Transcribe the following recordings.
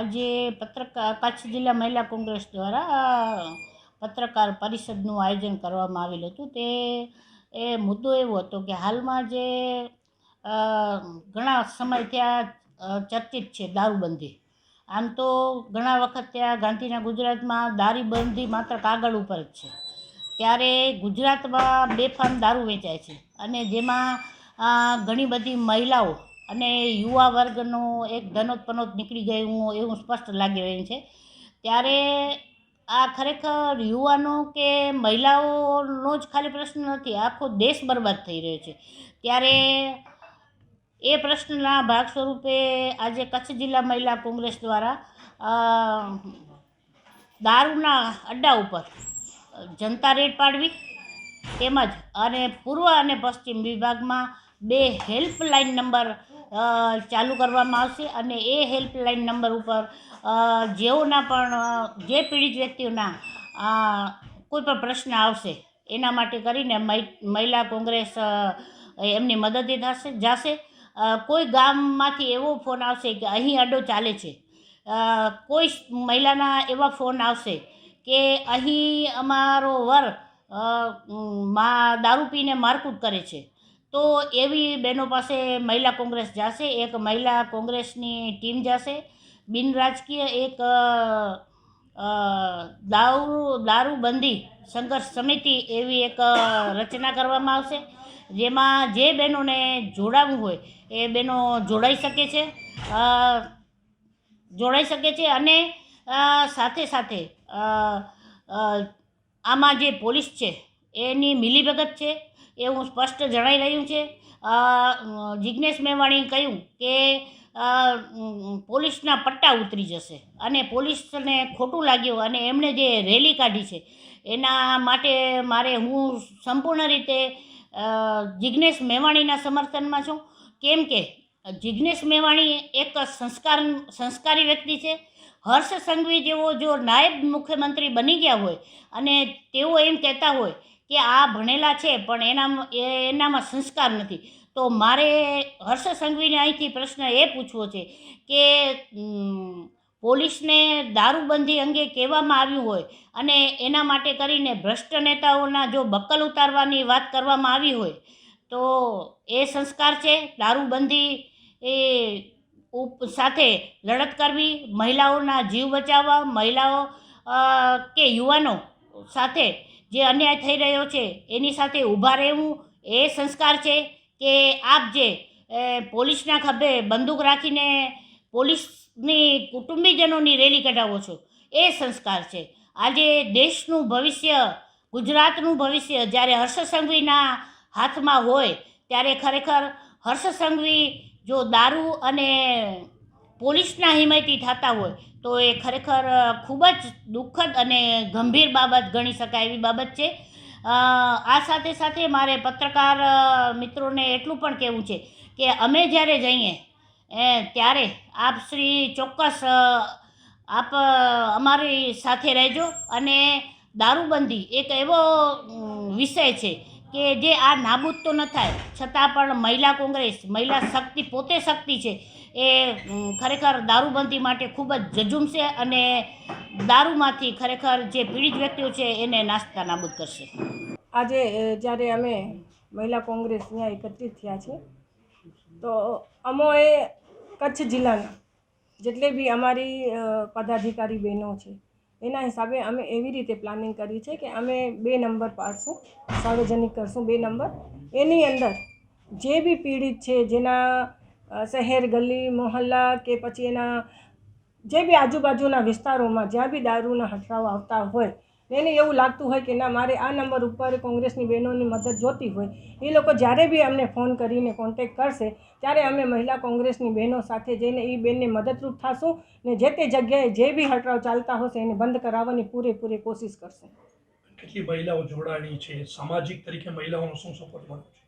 આજે પત્રકાર કચ્છ જિલ્લા મહિલા કોંગ્રેસ દ્વારા પત્રકાર પરિષદનું આયોજન કરવામાં આવેલું હતું. તે, એ મુદ્દો એવો હતો કે હાલમાં જે ઘણા સમય ત્યાં ચર્ચિત છે દારૂબંધી. આમ તો ઘણા વખત ત્યાં ગાંધીના ગુજરાતમાં દારૂબંધી માત્ર કાગળ ઉપર જ છે. ત્યારે ગુજરાતમાં બેફામ દારૂ વેચાય છે. અને જેમાં ઘણી બધી મહિલાઓ અને યુવા વર્ગનો એક ધનોતપનોત નીકળી ગયું એવું સ્પષ્ટ લાગી રહ્યું છે. ત્યારે આ ખરેખર યુવાનો કે મહિલાઓનો જ ખાલી પ્રશ્ન નથી, આખો દેશ બરબાદ થઈ રહ્યો છે. ત્યારે એ પ્રશ્નના ભાગ સ્વરૂપે આજે કચ્છ જિલ્લા મહિલા કોંગ્રેસ દ્વારા દારૂના અડ્ડા ઉપર જનતા રેડ પાડવી તેમજ અને પૂર્વ અને પશ્ચિમ વિભાગમાં બે હેલ્પલાઇન નંબર ચાલુ કરવામાં આવશે અને એ હેલ્પલાઇન નંબર ઉપર જેઓના પણ જે પીડિત વ્યક્તિઓના કોઈ પણ પ્રશ્ન આવશે, એના માટે કરીને મહિ- મહિલા કોંગ્રેસ એમની મદદે થશે, જાશે. કોઈ ગામમાંથી એવો ફોન આવશે કે અહીં અડો ચાલે છે. કોઈ મહિલાના એવા ફોન આવશે કે અહીં અમારો વર મા, દારૂ પીને મારકૂટ કરે છે. તો એવી બહેનો પાસે મહિલા કોંગ્રેસ જશે, એક મહિલા કોંગ્રેસની ટીમ જશે. બિનરાજકીય એક દારૂ, દારૂબંધી સંઘર્ષ સમિતિ એવી એક રચના કરવામાં આવશે. જેમાં જે બહેનોને જોડાવવું હોય એ બહેનો જોડાઈ શકે છે. જોડાઈ શકે છે અને સાથે સાથે આમાં જે પોલીસ છે એની મિલીભગત છે. એવું સ્પષ્ટ જણાઈ રહ્યું છે. જિજ્ઞેશ મેવાણીએ કહ્યું કે પોલીસના પટ્ટા ઉતરી જશે અને પોલીસને ખોટું લાગ્યું અને એમણે જે રેલી કાઢી છે, એના માટે મારે હું સંપૂર્ણ રીતે જિજ્ઞેશ મેવાણીના સમર્થનમાં છું. કેમ કે જિજ્ઞેશ મેવાણી એક સંસ્કાર, સંસ્કારી વ્યક્તિ છે. હર્ષ સંઘવી જેવો જો નાયબ મુખ્યમંત્રી બની ગયા હોય અને તેઓ એમ કહેતા હોય કે આ ભણેલા છે, પણ એનામાં, એ- એનામાં સંસ્કાર નથી. તો મારે હર્ષ સંઘવીને અહીંથી પ્રશ્ન એ પૂછવો છે કે પોલીસને દારૂબંધી અંગે કહેવામાં આવ્યું હોય અને એના માટે કરીને ભ્રષ્ટ નેતાઓના જો બક્કલ ઉતારવાની વાત કરવામાં આવી હોય, તો એ સંસ્કાર છે? દારૂબંધી એ ઉપ, સાથે લડત કરવી, મહિલાઓના જીવ બચાવવા, મહિલાઓ કે યુવાનો સાથે જે અન્યાય થઈ રહ્યો છે, એની સાથે ઊભા રહેવું એ સંસ્કાર છે કે આપ જે પોલીસના ખભે બંદૂક રાખીને પોલીસની કુટુંબીજનોની રેલી કઢાવો છો, એ સંસ્કાર છે. આજે દેશનું ભવિષ્ય, ગુજરાતનું ભવિષ્ય જ્યારે હર્ષ સંઘવીના હાથમાં હોય, ત્યારે ખરેખર હર્ષ સંઘવી જો દારૂ અને પોલીસના હિમાયતી થતા હોય, તો એ ખરેખર ખૂબ જ દુઃખદ અને ગંભીર બાબત ગણી શકાય એવી બાબત છે. આ સાથે સાથે મારે પત્રકાર મિત્રોને એટલું પણ કહેવું છે કે અમે જ્યારે જઈએ, એ, ત્યારે આપ શ્રી ચોક્કસ આપ અમારી સાથે રહેજો અને દારૂબંધી એક એવો વિષય છે કે જે આ નાબૂદ તો ન થાય, છતાં પણ મહિલા કોંગ્રેસ, મહિલા શક્તિ પોતે શક્તિ છે. એ ખરેખર દારૂબંધી માટે ખૂબ જ જજુમશે અને દારૂમાંથી ખરેખર જે પીડિત વ્યક્તિઓ છે એને નાસ્તા નાબૂદ કરશે. આજે જ્યારે અમે મહિલા કોંગ્રેસ ત્યાં એકત્રિત થયા છે, તો અમોએ કચ્છ જિલ્લાના જેટલે બી અમારી પદાધિકારી બહેનો છે, એના હિસાબે અમે એવી રીતે પ્લાનિંગ કરી છે કે અમે બે નંબર પાડશું, સાર્વજનિક કરશું બે નંબર. એની અંદર જે બી પીડિત છે, જેના શહેર, ગલી, મોહલ્લા કે પછી એના જે બી આજુબાજુના વિસ્તારોમાં જ્યાં બી દારૂના હઠરાઓ આવતા હોય, એને એવું લાગતું હોય કે ના, મારે આ નંબર ઉપર કોંગ્રેસની બહેનોની મદદ જોતી હોય. એ લોકો જ્યારે બી અમને ફોન કરીને કોન્ટેક કરશે, ત્યારે અમે મહિલા કોંગ્રેસની બહેનો સાથે જઈને એ બેનને મદદરૂપ થશું ને જે તે જગ્યાએ જે બી હટરાવ ચાલતા હશે એને બંધ કરાવવાની પૂરેપૂરી કોશિશ કરશે. કેટલી મહિલાઓ જોડાણી છે? સામાજિક તરીકે મહિલાઓનો શું સપોર્ટ મળે છે?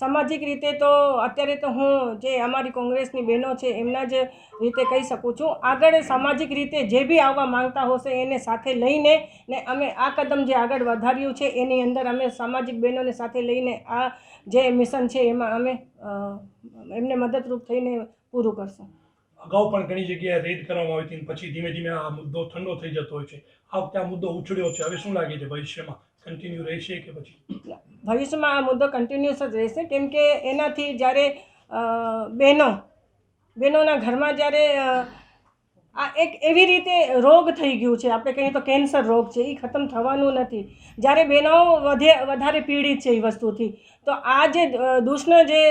સામાજિક રીતે તો અત્યારે તો હું જે અમારી કોંગ્રેસની બહેનો છે, એમના જ રીતે કહી શકું છું. આગળ સામાજિક રીતે જે બી આવવા માંગતા હશે એને સાથે લઈને ને અમે આ કદમ જે આગળ વધાર્યું છે, એની અંદર અમે સામાજિક બહેનોને સાથે લઈને આ જે મિશન છે, એમાં અમે એમને મદદરૂપ થઈને પૂરું કરશું. અગાઉ પણ ઘણી જગ્યાએ રેડ કરવામાં આવી હતી પછી ધીમે ધીમે આ મુદ્દો ઠંડો થઈ જતો હોય છે. આ આ મુદ્દો ઉછળ્યો છે. હવે શું લાગે છે ભવિષ્યમાં? કન્ટિન્યુ રહેશે કે પછી? ભવિષ્યમાં આ મુદ્દો કન્ટિન્યુઅસ જ રહેશે. કેમ કે એનાથી જ્યારે બહેનો, બહેનોના ઘરમાં જ્યારે આ એક એવી રીતે રોગ થઈ ગયું છે, આપણે કહીએ તો કેન્સર રોગ છે એ ખતમ થવાનું નથી. જ્યારે બહેનો વધે, વધારે પીડિત છે એ વસ્તુથી, તો આ જે દૂષણ જે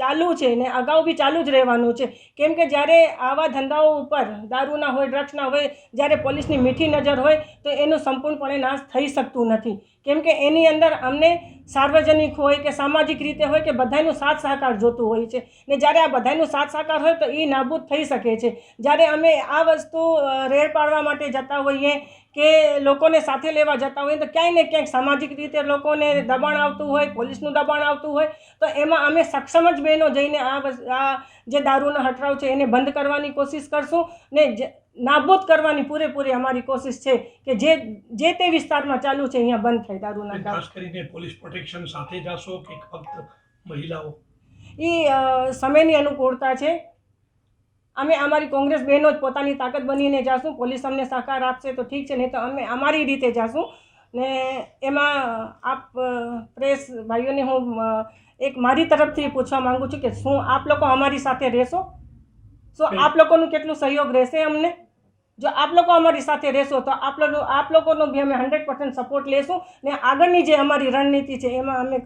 ચાલુ છે ને અગાઉ બી ચાલુ જ રહેવાનું છે. કેમ કે જ્યારે આવા ધંધાઓ ઉપર દારૂના હોય ડ્રગ્સના હોય, જ્યારે પોલીસની મીઠી નજર હોય, તો એનું સંપૂર્ણપણે નાશ થઈ શકતું નથી. કેમ કે એની અંદર અમને સાર્વજનિક હોય કે સામાજિક રીતે હોય કે બધાનું સાથ સહકાર જોતું હોય છે. ને જ્યારે આ બધાનું સાથ સહકાર હોય તો એ નાબૂદ થઈ શકે છે. જ્યારે અમે આ વસ્તુ રેર પાડવા માટે જતા હોઈએ કે લોકોને સાથે લેવા જતા હોઈએ તો ક્યાંય ને ક્યાંક સામાજિક રીતે લોકોને દબાણ આવતું હોય, પોલીસનું દબાણ આવતું હોય, તો એમાં અમે સક્ષમ જ બહેનો જઈને આ આ જે દારૂનો હટરાવ છે એને બંધ કરવાની કોશિશ કરશું. ને નાબૂદ કરવાની પૂરેપૂરી અમારી કોશિશ છે કે જે જે તે વિસ્તારમાં ચાલુ છે અહીંયા બંધ થાય દારૂના ખાસ કરીને પોલીસ પ્રોટેક્શન સાથે જાશો કે ફક્ત મહિલાઓ? એ સમયની અનુકૂળતા છે. અમે અમારી કોંગ્રેસ બહેનો જ પોતાની તાકાત બનીને જાશું. પોલીસ અમને સહકાર આપશે તો ઠીક છે નહીં તો અમે અમારી રીતે જાશું. ને એમાં આપ પ્રેસ ભાઈઓને હું એક મારી તરફથી પૂછવા માંગુ છું કે શું આપ લોકો અમારી સાથે રહેશો? શું આપ લોકોનું કેટલું સહયોગ રહેશે અમને? જો આપ લોકો અમારી સાથે રહેશો તો આપ લોકો આપ લોકોનો બી અમે હંડ્રેડ પર્સન્ટ સપોર્ટ લેશું ને આગળની જે અમારી રણનીતિ છે એમાં અમે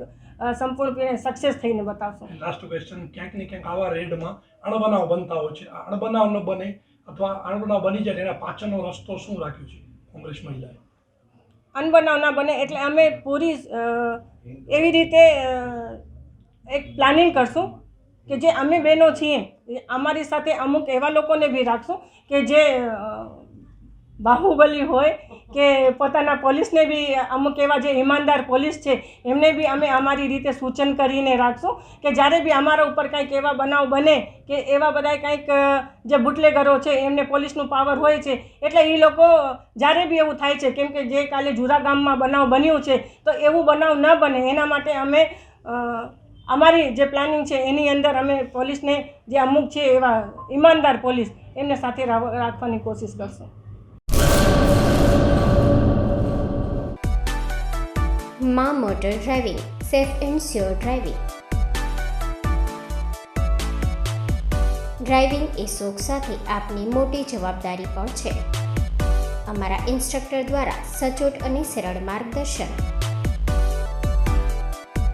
સંપૂર્ણપણે સક્સેસ થઈને બતાવશું. લાસ્ટ ક્વેશ્ચન ક્યાંક ને ક્યાંક આવા રેડમાં અણબનાવ બનતા હોય છે. અણબનાવ ન બને અથવા અણબનાવ બની જાય એના પાછળનો રસ્તો શું રાખ્યો છે કોંગ્રેસ મહિલાએ? અનબનાવ ના બને એટલે અમે પૂરી એવી રીતે એક પ્લાનિંગ કરશું કે જે અમે બહેનો છીએ. અમારી સાથે અમુક એવા લોકોને બી રાખશું કે જે બાહુબલી હોય કે પોતાના પોલીસને બી અમુક એવા જે ઈમાનદાર પોલીસ છે, એમને બી અમે અમારી રીતે સૂચન કરીને રાખશું કે જ્યારે બી અમારા ઉપર કંઈક એવા બનાવ બને કે એવા બધા કંઈક જે બુટલેગરો છે, એમને પોલીસનું પાવર હોય છે, એટલે એ લોકો જ્યારે બી એવું થાય છે, કેમ કે જે કાલે જુરા ગામમાં બનાવ બન્યું છે, તો એવું બનાવ ન બને. એના માટે અમે અમારી જે પ્લાનિંગ છે, એની અંદર અમે પોલીસને જે અમુક છે એવા ઈમાનદાર પોલીસ, એમને સાથે રાખવાની કોશિશ કરશું. મા motor driving, safe and sure driving. Driving એ શોખ સાથે આપની મોટી જવાબદારી પણ છે. અમારા ઇન્સ્ટ્રક્ટર દ્વારા સચોટ અને સરળ માર્ગદર્શન.